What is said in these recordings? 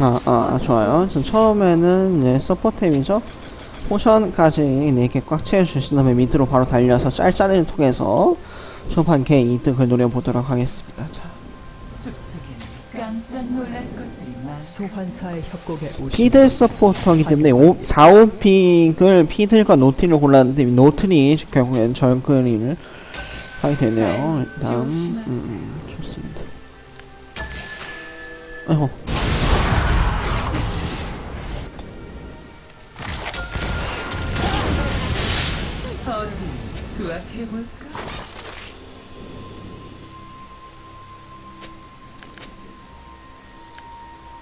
아, 아, 아, 좋아요. 전 처음에는 이제 서포템이죠. 포션까지 4개 꽉 채워주신 다음에 밑으로 바로 달려서 짤짤이를 통해서 초반 개 이득을 노려보도록 하겠습니다. 자. 소환사의 협곡에 오신 피들 서포터이기 때문에 5, 4, 5픽을 피들과 노틸을 골랐는데 노틸이 결국엔 절그리를 하게 되네요. 일단, 음, 음, 좋습니다. 아이고, 수확해 볼까?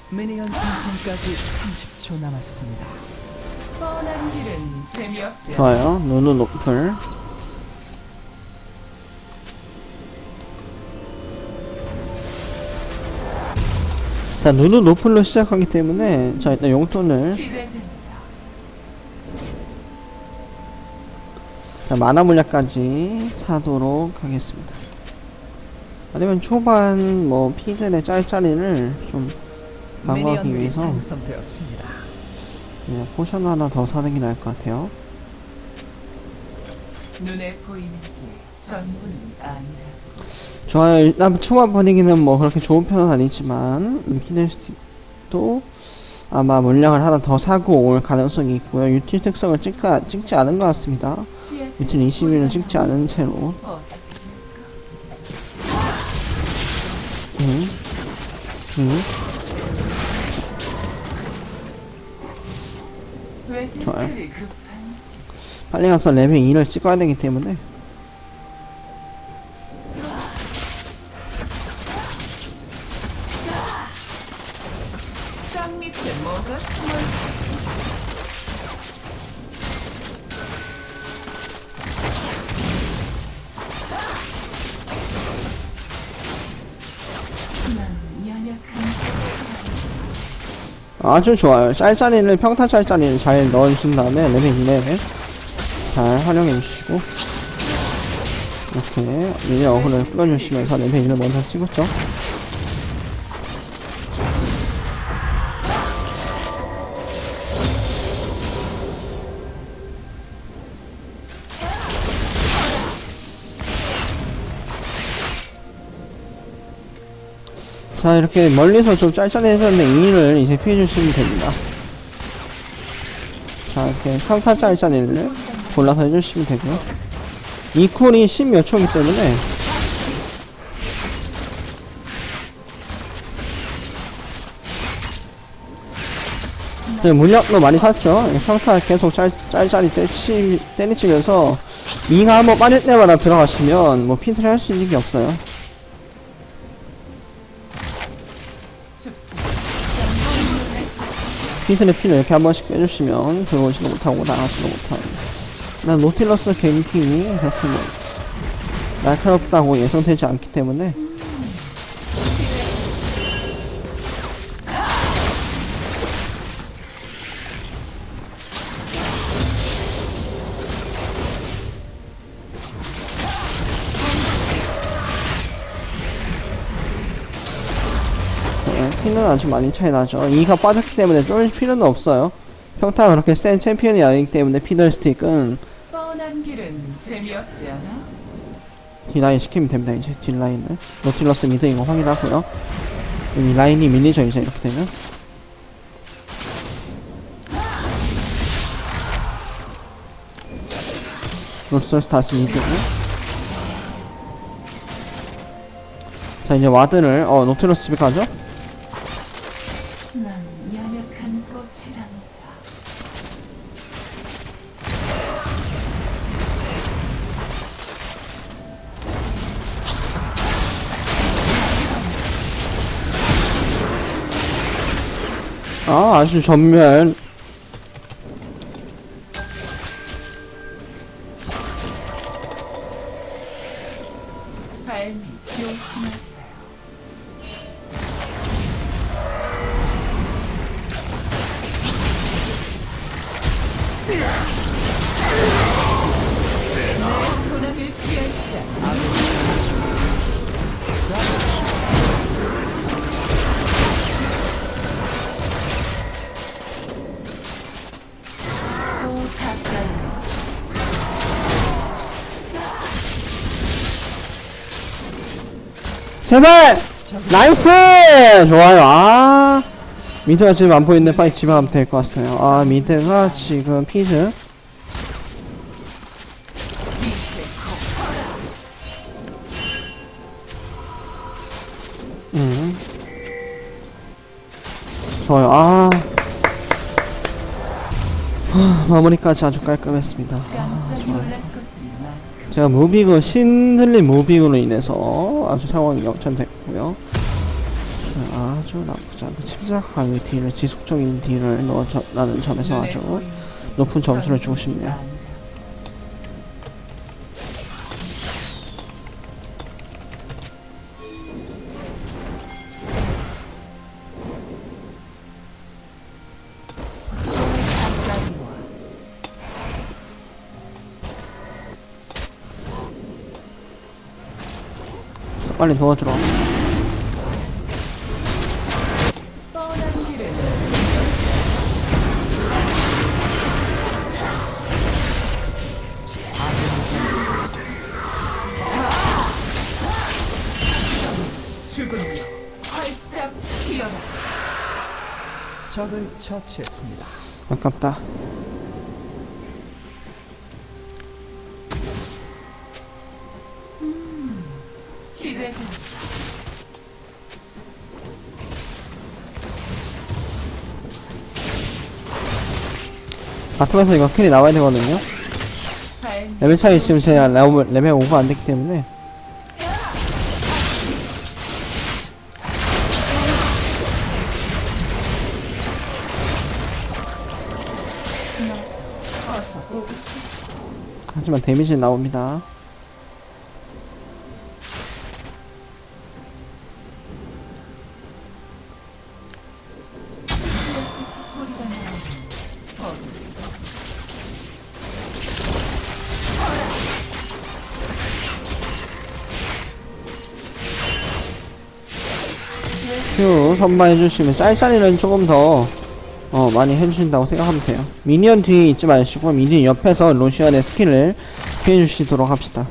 미니언 생성까지 30초 남았습니다. 뻔한 길은 재미없지. 좋아요. 누누 노플. 자, 누누 노플로 시작하기 때문에 자, 일단 용돈을 만화 물약까지 사도록 하겠습니다. 아니면 초반 뭐 피들의 짤짤이를 좀 방어하기 위해서. 그냥 포션 하나 더 사는 게 나을 것 같아요. 좋아요. 일단 초반 분위기는 뭐 그렇게 좋은 편은 아니지만 키네스틱도 아마 물량을 하나 더 사고 올 가능성이 있고요. 유틸 특성을 찍까, 찍지 않은 것 같습니다. 유틸 21은 찍지 않은 채로 음. 음. 왜 좋아요. 빨리 가서 레벨 2를 찍어야 되기 때문에 아주 좋아요. 짤짤이를 평타 짤짤이를 잘 넣어주신 다음에 레벨 2레벨 잘 활용해 주시고 이렇게 미니 어그를 끌어주시면서 레벨 1을 먼저 찍었죠. 자 이렇게 멀리서 좀 짤짤이 해줬는데 2를 이제 피해주시면 됩니다. 자 이렇게 평타 짤짤이를 골라서 해주시면 되고요. 이 쿨이 10몇 초이기 때문에 네, 물약도 많이 샀죠. 이 평타 계속 짤, 짤짤이 때치, 때리치면서 2가 한번 빠질 때마다 들어가시면 뭐 핀트를 할 수 있는 게 없어요 핀트의 피를 이렇게 한 번씩 빼주시면 들어오지도 못하고 나가지도 못하고. 난 노틸러스 개인팀이 그렇게 뭐 날카롭다고 예상되지 않기 때문에 네, 피는 아주 많이 차이 나죠. 2가 빠졌기 때문에 쫄 필요는 없어요. 평타가 그렇게 센 챔피언이 아니기 때문에 피들 스틱은 뻔한 길은 재미없지 않아? 딜라인 시키면 됩니다. 이제 딜라인을 노틸러스 미드인 거 확인하고요. 이 라인이 밀리죠 이제 이렇게 되면. 로스터스 다시 미드고. 자 이제 와드를 어 노틸러스 집에 가죠. 아 아주 전멸 제발! 나이스! 좋아요. 아. 미드가 지금 안 보이는데 빨리 집에 가면 될 것 같아요. 아, 미드가 지금 피즈. 음. 좋아요. 아. 하, 마무리까지 아주 깔끔했습니다. 것들이 많. 제가 무빙을 신들린 무빙으로 인해서 아주 상황이 역전됐고요. 아주 나쁘지 않고 침착하게 딜을 지속적인 딜을 넣어라는 점에서 아주 높은 점수를 주고 싶네요. 빨리 도와주러. 죽음이여 활짝 피어라. 적을 처치했습니다. 아깝다. 바텀에서 이거 킬이 나와야 되거든요. 발 레벨 차이 지금 제가 레벨, 레벨 오버 안 됐기 때문에. 하지만 데미지는 나옵니다. 큐 선반 해주시면 짤짤이는 조금 더 어, 많이 해주신다고 생각하면 돼요. 미니언 뒤에 있지 마시고 미니언 옆에서 로시안의 스킬을 피해주시도록 합시다.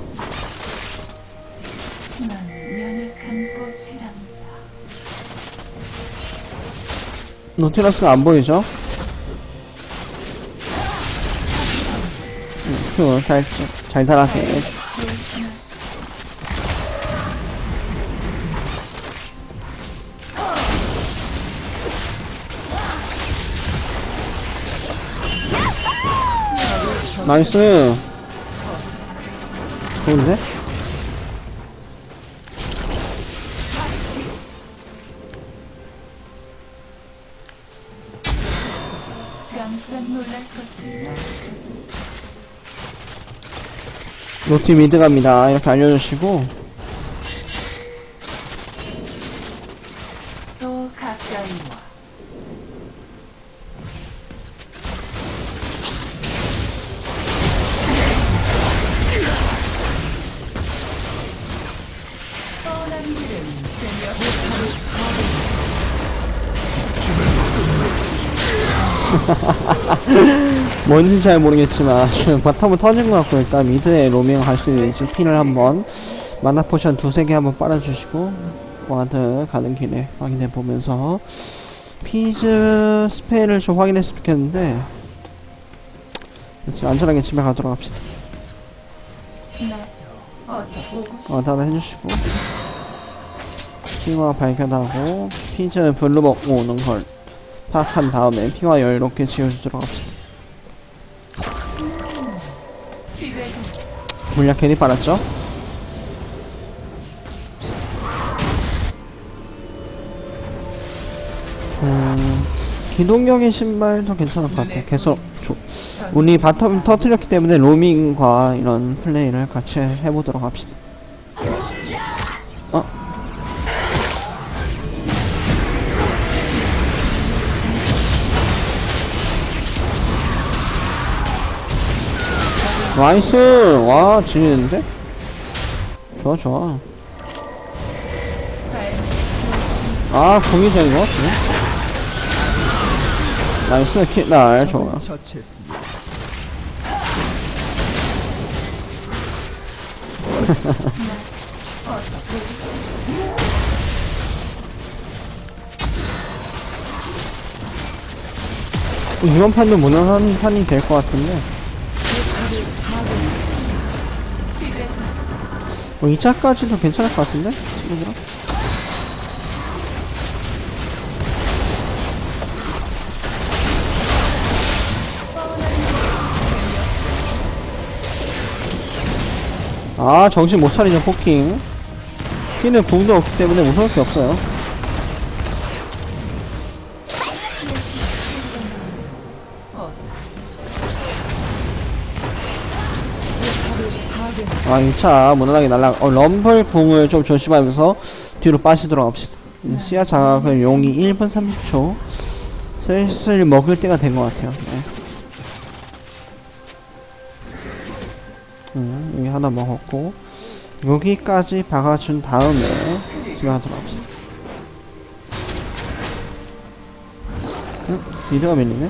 노티러스가 안 보이죠? 음, 큐 잘, 잘 달하게 나이스. 좋은데? 노티 미드 갑니다. 이렇게 알려주시고 뭔지 잘 모르겠지만 바텀은 터진 것 같고 일단 미드에 로밍 갈 수 있는지 핀을 한번 마나 포션 두세 개 한번 빨아주시고 와드 가는 길에 확인해 보면서 피즈 스펠을 좀 확인했으면 좋겠는데 그렇지 안전하게 집에 가도록 합시다. 어 다들 해주시고 핑화 발견하고 피즈 블루 먹고 오는 걸 파악한 다음에 핑화 여유롭게 지어주도록 합시다. 물약 괜히 빨았죠? 음, 기동력의 신발도 괜찮을 것 같아요. 계속 조, 운이 바텀 터트렸기 때문에 로밍과 이런 플레이를 같이 해보도록 합시다. 어? 나이스! 와, 지리는데? 좋아, 좋아. 아, 공이죠, 이거? 네. 나이스, 킬날, 좋아. 이번 판도 무난한 판이 될 것 같은데 뭐 2차까지도 괜찮을 것 같은데? 친구들아? 아 정신 못 차리죠 포킹 피는 궁도 없기 때문에 무서울 게 없어요 아 2차 무난하게 날라 어 럼블 궁을 좀 조심하면서 뒤로 빠지도록 합시다 음, 시야 장악을 용이 1분 30초 슬슬 먹을 때가 된 것 같아요 네. 음, 여기 하나 먹었고 여기까지 박아준 다음에 진행하도록 합시다 응? 미드가 밀리네?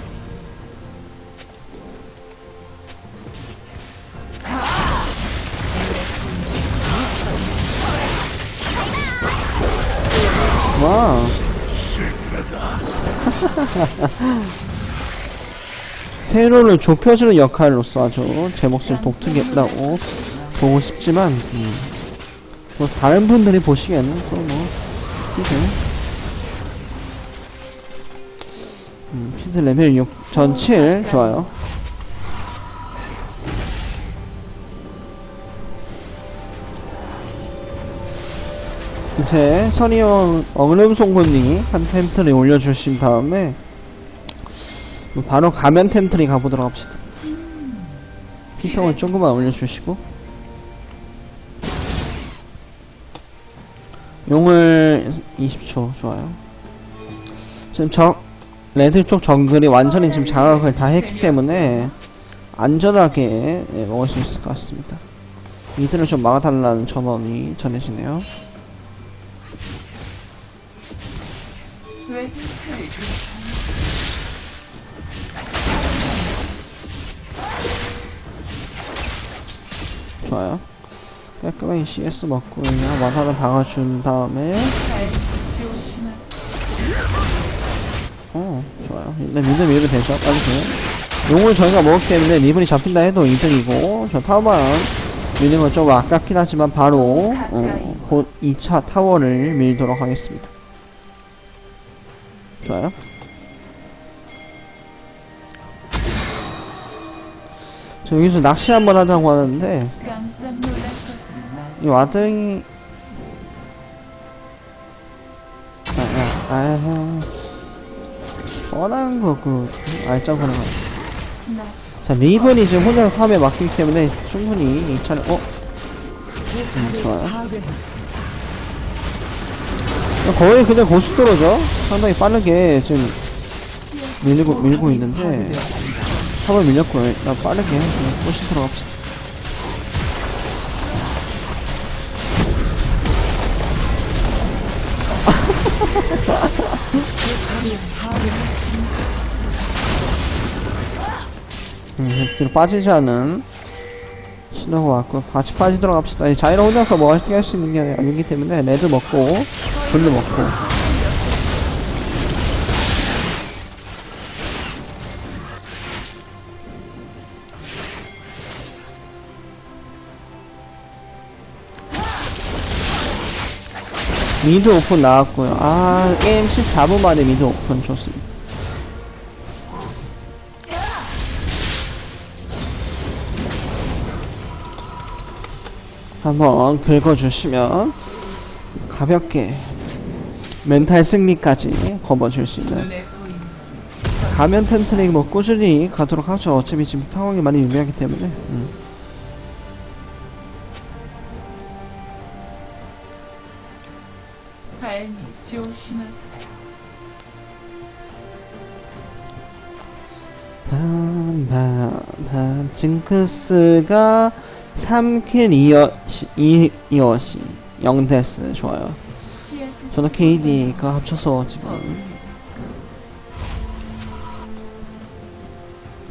와. 테러를 좁혀주는 역할로서 아주 제 몫을 독특했다고 보고 싶지만 음, 뭐 다른 분들이 보시기에는 또 뭐 이게 음, 피드 레벨 6, 전 7, 좋아요. 이제 선의원 얼음송곳니 한 템트리 올려주신 다음에 바로 가면 템트리 가보도록 합시다. 피통을 조금만 올려주시고. 용을 20초 좋아요. 지금 저 레드 쪽 정글이 완전히 지금 장악을 다 했기 때문에 안전하게 예, 먹을 수 있을 것 같습니다. 이들을 좀 막아달라는 전원이 전해지네요 좋아요. 깔끔하게 CS 먹고 그냥 와사를 박아준 다음에. 어 좋아요. 일단 미드 밀면 되죠. 빠지세요. 용을 저희가 먹었기 때문에 리븐이 잡힌다 해도 2등이고 저 타워만 미는 건 좀 아깝긴 하지만 바로 어, 곧 2차 타워를 밀도록 하겠습니다. 좋아요. 저 여기서 낚시 한번 하자고 하는데 이 와등이 아, 아, 아, 뻔한 거그 알짜고는 나자 리븐이 지금 혼자 탑에 맡기기 때문에 충분히 이 차례 어? 음, 좋아요. 거의 그냥 고속도로죠. 상당히 빠르게 지금 밀고 밀고 있는데 탑을 밀렸고요. 빠르게 그냥 꼬시 들어갑시다. 음, 뒤로 빠지지 않은 신호가 왔고 같이 빠지도록 합시다. 이 자이로 혼자서 뭐 어떻게 할수 있는 게 아니기 때문에 레드 먹고 블루 먹고 미드 오픈 나왔고요. 아 게임 14분 만에 미드 오픈 좋습니다. 한번 긁어주시면 가볍게 멘탈 승리까지 거머쥘 수 있는 가면 템트링 뭐 꾸준히 가도록 하죠 어차피 지금 상황이 많이 유리하기 때문에 음. 징크스가 3킬 2어시 2, 2어시 0데스. 좋아요. 저는 KD가 합쳐서 지금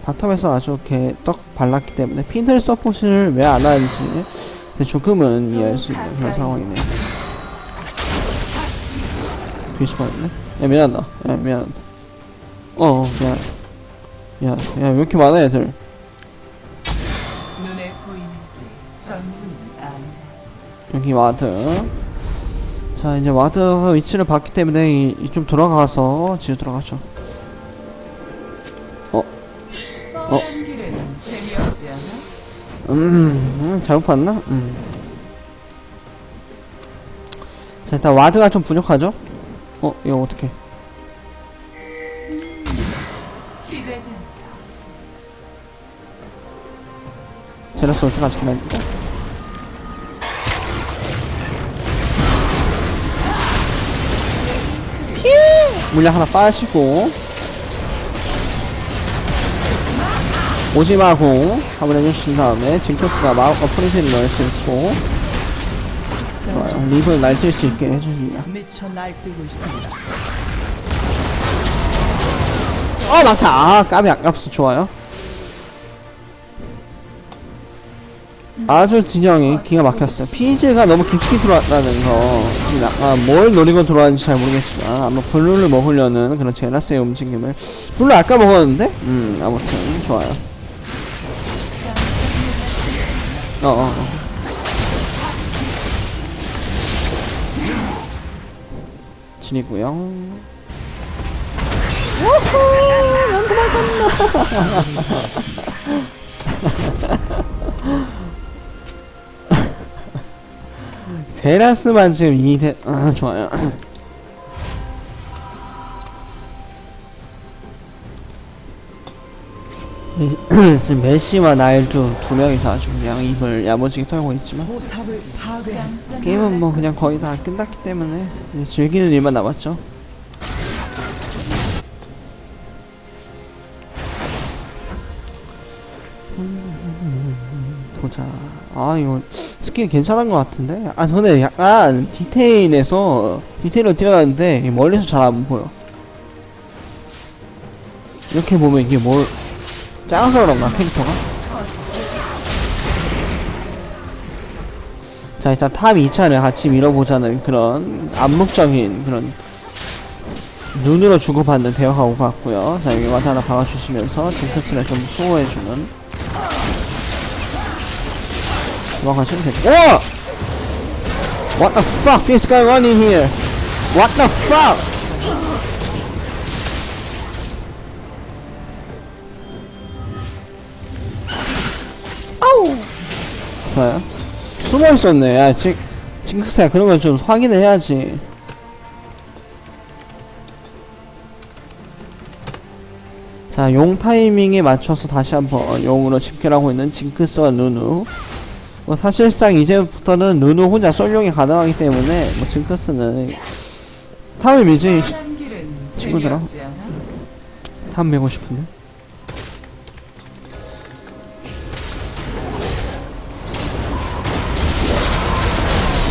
바텀에서 아주 개떡 발랐기 때문에 핀들 서포트를 왜 안 하는지 조금은 이해할 수 있는 그런 상황이네요. 뒤집어 있네? 야 미안하다. 야 미안하다. 어 어, 미안 미안 야왜 이렇게 많아 애들 여기 와드 자 이제 와드가 위치를 봤기 때문에 이, 이좀 돌아가서 지금 들어가죠 재미없지 않아? 음, 음 잘못 봤나? 음. 자 일단 와드가 좀 부족하죠? 어 이거 어떻게. 제라스 어떡하지 그만 피 물량 하나 빠시고. 오지마고 한번 해주신 다음에 징크스가 마법과 프리즈를 넣을 수 있고. 좋아요. 립을 날뛸 수 있게 해줍니다. 어 많다. 아 까비 아깝어. 좋아요 아주 진영이 기가 막혔어요. 피즈가 너무 깊숙이 들어왔다는 거 아마 뭘 노리고 들어왔는지 잘 모르겠지만 아마 블루를 먹으려는 그런 제라스의 움직임을 블루 아까 먹었는데? 음 아무튼 좋아요. 어 어 어, 어. 진이고요 제라스만 지금 2대 아 좋아요 이- 지금 메시와 나일도 두 명이서 아주 그냥 입을 야무지게 털고 있지만. 게임은 뭐 그냥 거의 다 끝났기 때문에 즐기는 일만 남았죠 보자 아 이거 스킨 괜찮은 것 같은데? 아 저는 약간 디테일에서 디테일로 뛰어나는데 멀리서 잘 안 보여. 이렇게 보면 이게 뭘 작아서 그런가 캐릭터가? 자 일단 탑 2차를 같이 밀어보자는 그런 암묵적인 그런 눈으로 주고받는 대화가 오고 갔고요. 자 여기 와서 하나 박아주시면서 징크스를 좀 소호해주는 도망가시면 되죠 오! What the fuck this guy running here What the fuck 좋아요 숨어 있었네. 야, 징, 징크스야, 그런 거좀 확인을 해야지. 자, 용 타이밍에 맞춰서 다시 한번 용으로 집결하고 있는 징크스와 누누. 뭐, 사실상 이제부터는 누누 혼자 솔용이 가능하기 때문에, 뭐, 징크스는 탑을 밀지, 친구들아. 탑 밀고 싶은데.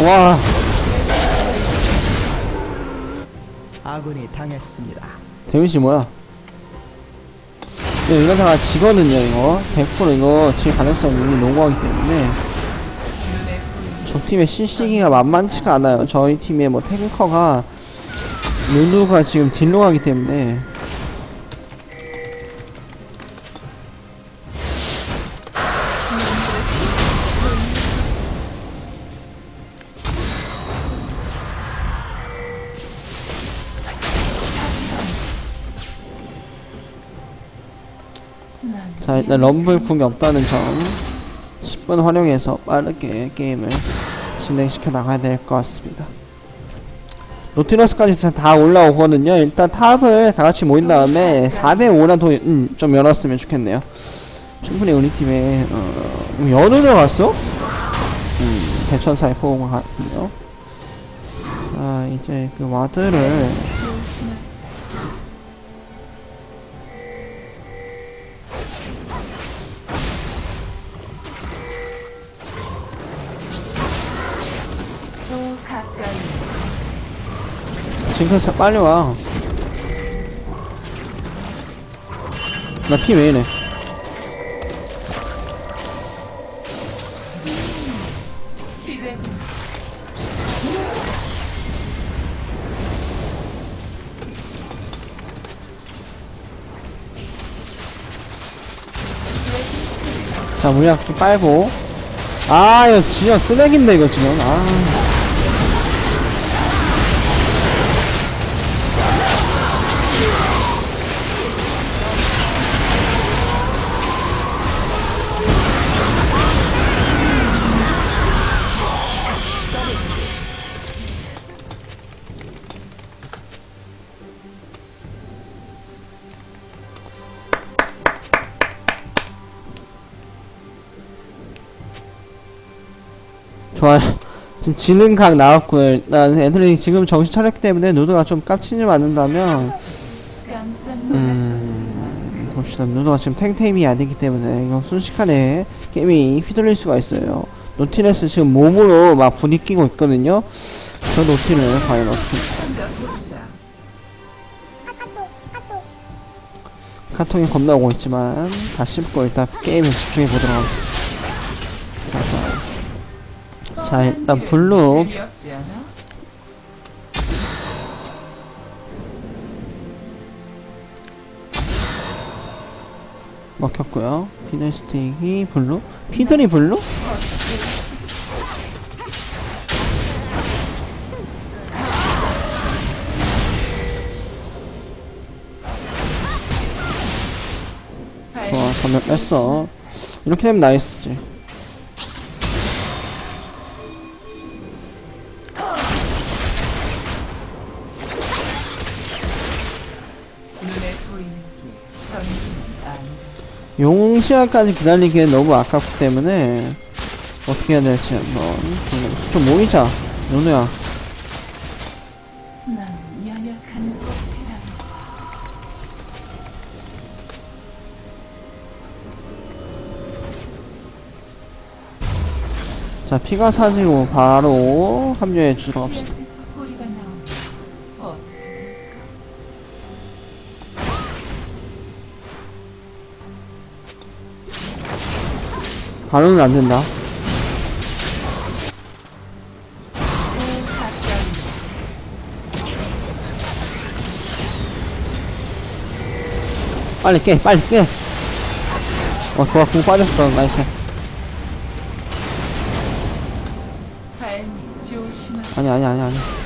와, 아군이 당했습니다. 데미지 뭐야? 네, 이러다가 지거든요, 이거. 100% 이거 질 가능성이 너무 농구하기 때문에. 저 팀의 CC기가 만만치가 않아요. 저희 팀의 뭐 탱커가, 누누가 지금 딜로 가기 때문에. 난 자, 일단 럼블 궁이 없다는 점. 10분 활용해서 빠르게 게임을 진행시켜 나가야 될 것 같습니다. 로티너스까지 다 올라오거든요. 일단 탑을 다 같이 모인 다음에 4대5라도 음, 좀 열었으면 좋겠네요. 충분히 우리 팀에 어, 연으로 갔어? 음, 대천사의 포옹 같군요. 자, 이제 그 와드를 징크스 빨리 와. 나 피 왜 이래? 자 물약 좀 빨고 아 이거 진짜 쓰레기인데 이거 지금 아 좋아요 지금 지는 각 나왔고요 일단 애들이 지금 정신 차렸기 때문에 누드가 좀 깝치지 않는다면 음 봅시다. 누드가 지금 탱탱이 아니기 때문에 이거 순식간에 게임이 휘둘릴 수가 있어요. 노티레스 지금 몸으로 막 부딪히고 있거든요. 저 노티를 과연 어떻게 놀라보자. 카통이 겁나 오고 있지만 다 씹고 일단 게임에 집중해 보도록 하겠습니다 자 일단 블루? 먹혔고요 피들스틱이 블루? 피들이 블루? 좋아 전면 뺐어 이렇게 되면 나이스지 용 시간까지 기다리기엔 너무 아깝기 때문에 어떻게 해야 될지 한번 좀- 좀 모이자 누누야. 자 피가 사지고 바로 합류해 주도록 합시다 바로는 안 된다 빨리 깨 빨리 깨 어, 좋아, 공 빠졌어. 나이스. 아니, 아니, 아니, 아니.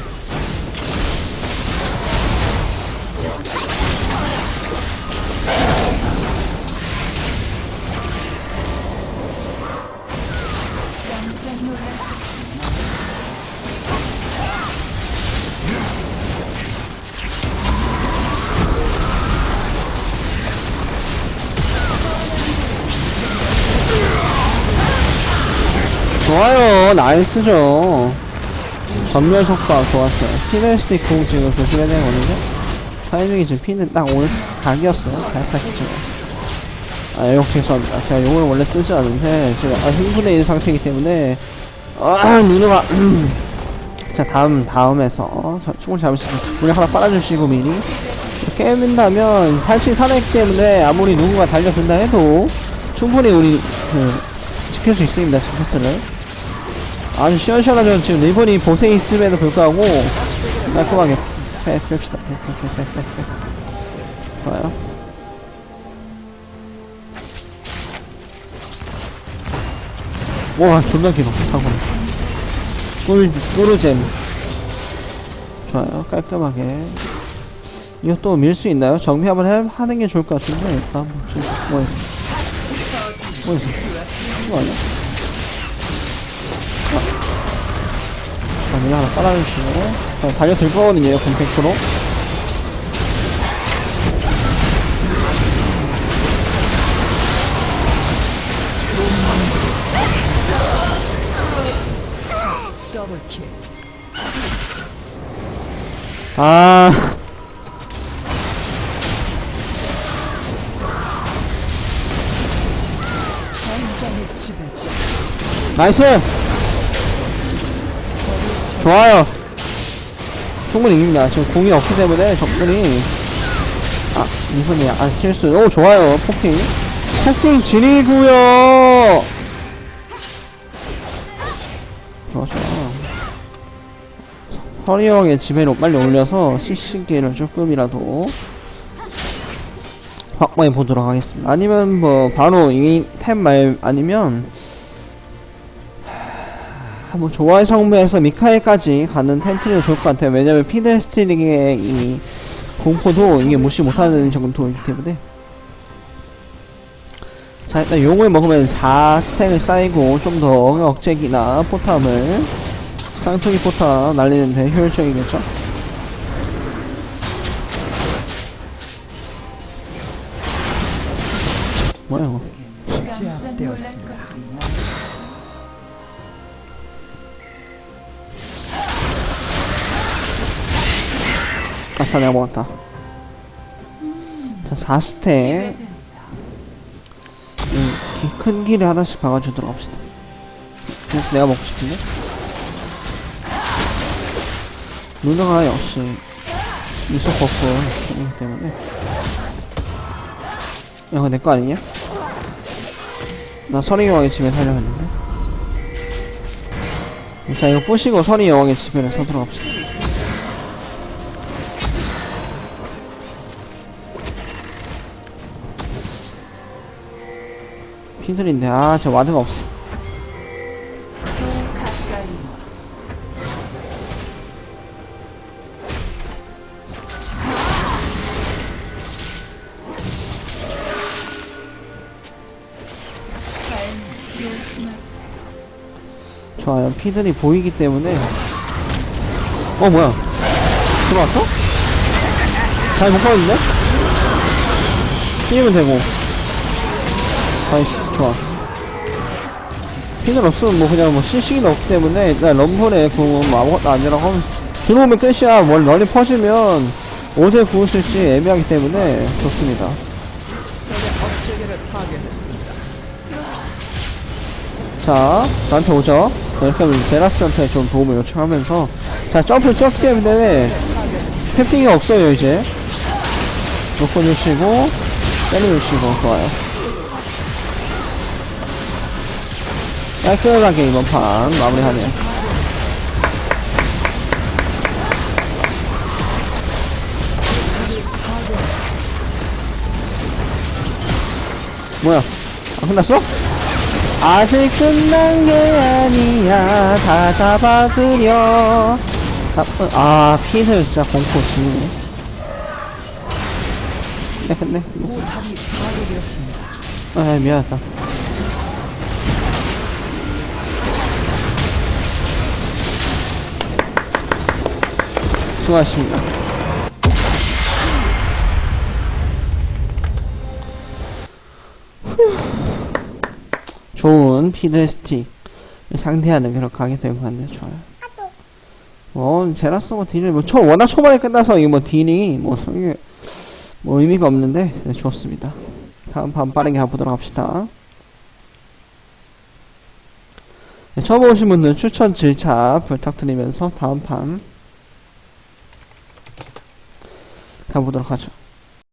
좋아요. 나이스죠. 전멸 속박 좋았어요. 피널스틱 공 지금 조심해야 되거든요. 타이밍이 지금 피는 딱 오늘 각이었어요. 발사기죠. 아, 욕 죄송합니다. 제가 용을 원래 쓰지 않는데, 제가 아, 흥분해 있는 상태이기 때문에, 아, 누누가, 자, 다음, 다음에서, 자, 충분히 잡을 수 있어. 우리 하나 빨아주시고, 미리. 깨민다면, 살치 살아있기 때문에, 아무리 누군가 달려든다 해도, 충분히 우리, 그, 지킬 수 있습니다, 지켰스를. 아주 시원시원하죠. 지금 리본이 보세 있음에도 불구하고, 깔끔하게 빼, 뺍시다. 빼. 좋아요. 와, 존나 길어. 타고. 꿀, 꿀잼. 좋아요. 깔끔하게. 이거 또밀수 있나요? 정비 한번 해, 하는 게 좋을 것 같은데, 일단 한번 좀, 뭐, 있어? 뭐, 있어? 이거 아니야? 자, 물량 하나 깔아주시고. 자, 달려들 거거든요. 더블킬. 아. 나이스! 좋아요. 충분히 이깁니다. 지금 공이 없기 때문에 적들이. 아, 이분이, 아, 실수. 오, 좋아요. 포킹. 포킹 지리고요 좋아. 허리형의 지배로 빨리 올려서 CC기를 조금이라도 확보해 보도록 하겠습니다. 아니면 뭐 바로 이 템 말 아니면 하, 뭐 좋아의 성부에서 미카엘까지 가는 템트리가 좋을 것 같아요. 왜냐면 피드스트링의 이 공포도 이게 무시 못하는 정도이기 때문에 자 일단 용을 먹으면 4스택을 쌓이고 좀 더 억제기나 포탑을 쌍투기 포탑 날리는데 효율적이겠죠? 아싸 내가 먹었다 자 4스택 음, 기- 큰 길에 하나씩 박아주도록 합시다. 그냥 내가 먹고 싶은데? 누나가 역시 미소 버프이기 때문에. 이거 내거 아니냐? 나 선의 여왕의 집에 살려 했는데. 자 이거 부시고 선의 여왕의 집에 서도록 합시다 피들인데 아 저 와드가 없어. 좋아요 피들이 보이기 때문에 어 뭐야 들어왔어? 잘 못 가는데? 뛰면 되고 나이스 좋아 피들 없으면 뭐 그냥 뭐 CC기도 없기 때문에 일단 럼블의 궁은 뭐 아무것도 아니라고 하면 들어오면 끝이야 뭘 널리 퍼지면 어디에 구을 수 있을지 애매하기 때문에 좋습니다. 자, 나한테 오죠. 자, 이렇게 하면 제라스한테 좀 도움을 요청하면서 자, 점프 뛰었기 때문에 탭핑이 없어요, 이제. 놓고 주시고 때려주시고 좋아요. 깔끔하게 이번 판 마무리하네요. 뭐야? 아, 끝났어? 아직 끝난 게 아니야 다 잡아들여 나쁜 아 피를 진짜 공포 지네 네 근데 파괴되었습니다. 아 미안하다 수고하셨습니다. 좋은 피드스틱 상대하는 그런 될것 같네요 좋아요. 어 제라스 뭐 딜을 뭐 초, 워낙 초반에 끝나서 이거 뭐 딜이 뭐 성에 뭐 의미가 없는데 네, 좋습니다. 다음 판 빠르게 가보도록 합시다. 네, 처음 오신 분들 추천 질차 부탁드리면서 다음 판 가보도록 하죠